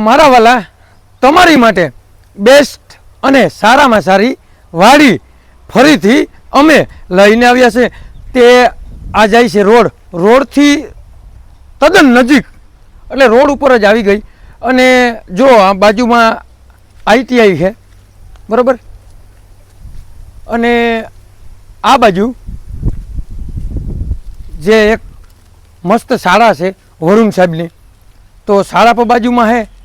મારા વાલા, તમારી માટે બેસ્ટ અને સારામાં સારી વાડી ફરીથી અમે લઈને આવ્યા છે. તે આ જાય છે રોડ. રોડથી તદ્દન નજીક, એટલે રોડ ઉપર જ આવી ગઈ. અને જો આ બાજુમાં આઈટીઆઈ છે, બરાબર? અને આ બાજુ જે એક મસ્ત શાળા છે વરુણ સાહેબની, તો શાળા પર બાજુમાં છે.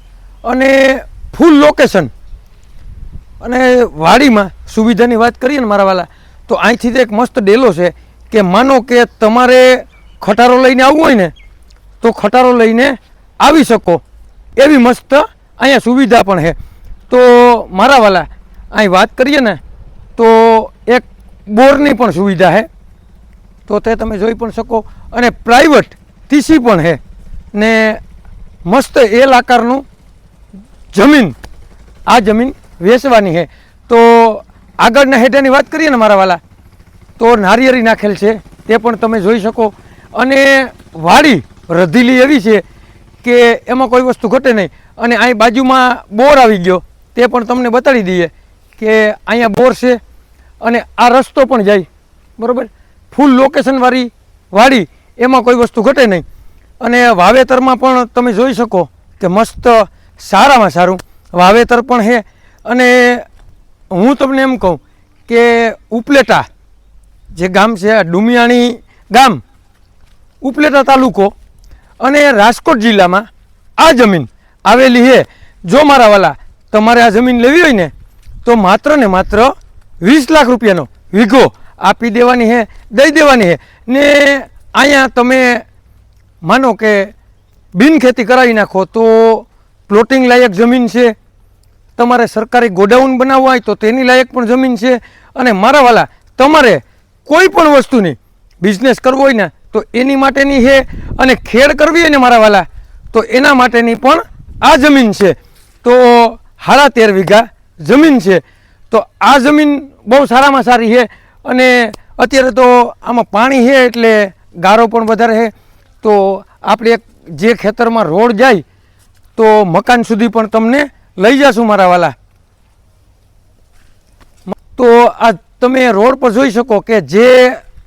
અને ફૂલ લોકેશન અને વાડીમાં સુવિધાની વાત કરીએ ને મારા વાલા, તો અહીંથી તો એક મસ્ત ડેલો છે કે માનો કે તમારે ખટારો લઈને આવવું હોય ને, તો ખટારો લઈને આવી શકો. એવી મસ્ત અહીંયા સુવિધા પણ છે. તો મારા વાલા, અહીં વાત કરીએ ને, તો એક બોરની પણ સુવિધા છે. તો તે તમે જોઈ પણ શકો. અને પ્રાઇવેટ ટીસી પણ છે. ને મસ્ત એલ આકારનું જમીન. આ જમીન વેચવાની છે. તો આગળના હેઠાની વાત કરીએ ને મારા વાલા, તો નારિયેરી નાખેલ છે. તે પણ તમે જોઈ શકો. અને વાડી રધીલી એવી છે કે એમાં કોઈ વસ્તુ ઘટે નહીં. અને અહીં બાજુમાં બોર આવી ગયો. તે પણ તમને બતાડી દઈએ કે અહીંયા બોર છે અને આ રસ્તો પણ જાય. બરાબર? ફૂલ લોકેશનવાળી વાડી, એમાં કોઈ વસ્તુ ઘટે નહીં. અને વાવેતરમાં પણ તમે જોઈ શકો કે મસ્ત સારામાં સારું વાવેતર પણ છે અને હું તમને એમ કહું કે ઉપલેટા જે ગામ છે ડુમિયાણી ગામ, ઉપલેટા તાલુકો અને રાજકોટ જિલ્લામાં આ જમીન આવેલી છે જો મારા વાલા તમારે આ જમીન લેવી હોય ને, તો માત્ર ને માત્ર વીસ લાખ રૂપિયાનો વીઘો આપી દેવાની છે દઈ દેવાની છે ને અહીંયા તમે માનો કે બિન ખેતી કરાવી નાખો તો પ્લોટિંગ લાયક જમીન છે. તમારે સરકારી ગોડાઉન બનાવવા હોય તો તેની લાયક પણ જમીન છે. અને મારા વાલા, તમારે કોઈ પણ વસ્તુની બિઝનેસ કરવો હોય ને, તો એની માટેની છે અને ખેડ કરવી હોય ને મારા વાલા, તો એના માટેની પણ આ જમીન છે. તો સાડા તેર વીઘા જમીન છે. તો આ જમીન બહુ સારામાં સારી છે. અને અત્યારે તો આમાં પાણી છે એટલે ગારો પણ વધારે છે. તો આપણે જે ખેતરમાં રોડ જાય તો મકાન સુધી પણ તમને લઈ જશું મારા વાલા. તો આ તમે રોડ પર જોઈ શકો કે જે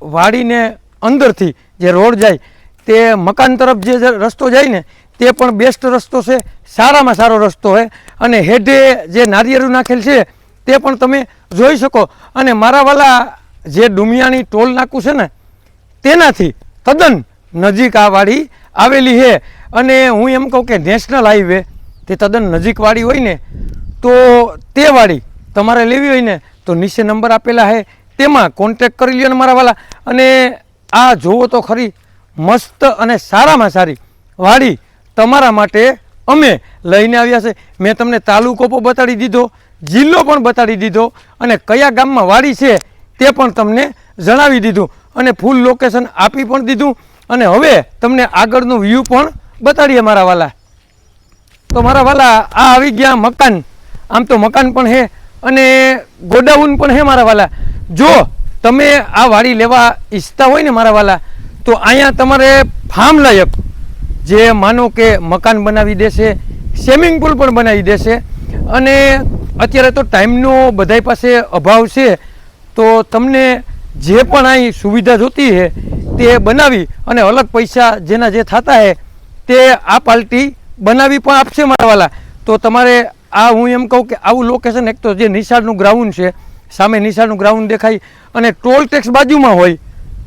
વાડીને અંદરથી જે રોડ જાય, તે મકાન તરફ જે રસ્તો જાય ને, તે પણ બેસ્ટ રસ્તો છે, સારામાં સારો રસ્તો છે. અને હેડે જે નારિયેળું નાખેલ છે, તે પણ તમે જોઈ શકો. અને મારા વાલા, જે ડુમિયાની ટોલ નાકું છે ને, તેનાથી તદ્દન નજીક આ વાડી આવેલી છે. અને હું એમ કહું કે નેશનલ હાઈવે તે તદ્દન નજીકવાળી હોય ને, તો તે વાળી તમારે લેવી હોય ને, તો નીચે નંબર આપેલા છે. તેમાં કોન્ટેક કરી લ્યો ને મારા વાલા. અને આ જુઓ તો ખરી, મસ્ત અને સારામાં સારી વાડી તમારા માટે અમે લઈને આવ્યા છે. મેં તમને તાલુકો પણ બતાડી દીધો, જિલ્લો પણ બતાડી દીધો, અને કયા ગામમાં વાડી છે તે પણ તમને જણાવી દીધું. અને ફૂલ લોકેશન આપી પણ દીધું. અને હવે તમને આગળનું વ્યૂ પણ બતાડીએ મારા વાલા. તો મારા વાલા, આ આવી ગયા મકાન. આમ તો મકાન પણ છે અને ગોડાઉન પણ છે મારા વાલા. જો તમે આ વાડી લેવા ઈચ્છતા હોય ને મારા વાલા, તો અહીંયા તમારે ફાર્મ લાયક, જે માનો કે મકાન બનાવી દેશે, સ્વિમિંગ પુલ પણ બનાવી દેશે, અને અત્યારે તો ટાઈમનો બધાય પાસે અભાવ છે, તો તમને જે પણ અહીં સુવિધા જોતી છે તે બનાવી અને અલગ પૈસા જેના જે થતા હે, તે આ પાર્ટી બનાવી પણ આપશે મારવાલા તો તમારે આ હું એમ કહું કે આવું લોકેશન એક તો જે નિશાળનું ગ્રાઉન્ડ છે, સામે નિશાળનું ગ્રાઉન્ડ દેખાય અને ટોલ ટેક્સ બાજુમાં હોય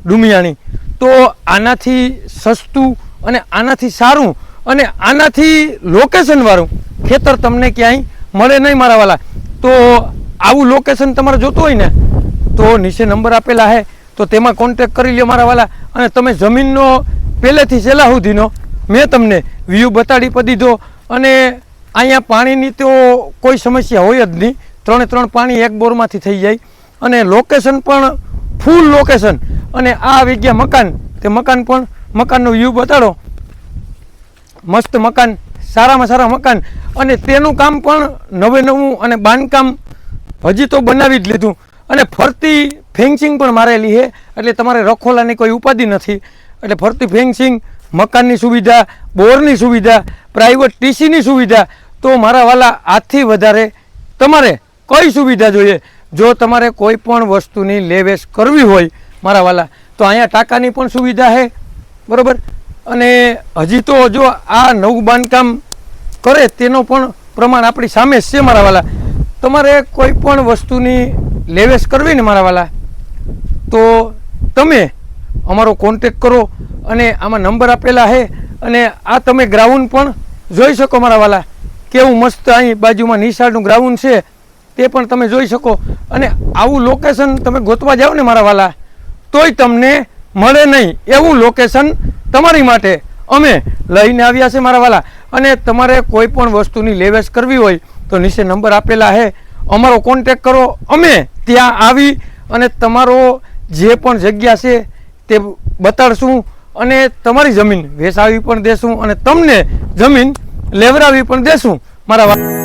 ડુમિયાણી. તો આનાથી સસ્તું અને આનાથી સારું અને આનાથી લોકેશનવાળું ખેતર તમને ક્યાંય મળે નહીં મારા વાલા. તો આવું લોકેશન તમારે જોતું હોય ને, તો નીચે નંબર આપેલા છે તો તેમાં કોન્ટેક કરી લો મારા વાલા. અને તમે જમીનનો પહેલેથી છેલ્લા સુધીનો મેં તમને વ્યૂ બતાડી પણ દીધો. અને અહીંયા પાણીની તો કોઈ સમસ્યા હોય જ નહીં. ત્રણે ત્રણ પાણી એક બોરમાંથી થઈ જાય. અને લોકેશન પણ ફૂલ લોકેશન અને આ આવી ગયા મકાન. તે મકાન પણ મકાનનો વ્યૂ બતાડો. મસ્ત મકાન. સારામાં સારા મકાન. અને તેનું કામ પણ નવે નવું અને બાંધકામ હજી તો બનાવી જ લીધું. અને ફરતી ફેન્સિંગ પણ મારેલી છે એટલે તમારે રખોલાની કોઈ ઉપાધિ નથી. એટલે ફરતી ફેન્સિંગ મકાનની સુવિધા, બોરની સુવિધા પ્રાઇવેટ ટીસીની સુવિધા, તો મારા વાલા આથી વધારે તમારે કઈ સુવિધા જોઈએ? જો તમારે કોઈ પણ વસ્તુની લેવેશ કરવી હોય મારા વાલા, તો અહીંયા ટાંકાની પણ સુવિધા છે બરાબર? અને હજી તો જો આ નવું બાંધકામ કરે તેનો પણ પ્રમાણ આપણી સામે છે મારા વાલા. તમારે કોઈ પણ વસ્તુની લેવેશ કરવી ને મારા વાલા? તો તમે અમારો કોન્ટેક કરો અને આમાં નંબર આપેલા છે અને આ તમે ગ્રાઉન્ડ પણ જોઈ શકો મારા વાલા. કેવું મસ્ત અહીં બાજુમાં નિશાળનું ગ્રાઉન્ડ છે તે પણ તમે જોઈ શકો. અને આવું લોકેશન તમે ગોતવા જાઓ ને મારા વાલા, તોય તમને મળે નહીં. એવું લોકેશન તમારી માટે અમે લઈને આવ્યા છે મારા વાલા. અને તમારે કોઈ પણ વસ્તુની લેવેશ કરવી હોય તો નીચે નંબર આપેલા છે અમારો કોન્ટેક કરો. અમે ત્યાં આવી અને તમારો જે પણ જગ્યા છે તે બતાડશું અને તમારી જમીન વેચાવી પણ દેશું અને તમને જમીન લેવડાવી પણ દેશું. મારા વા-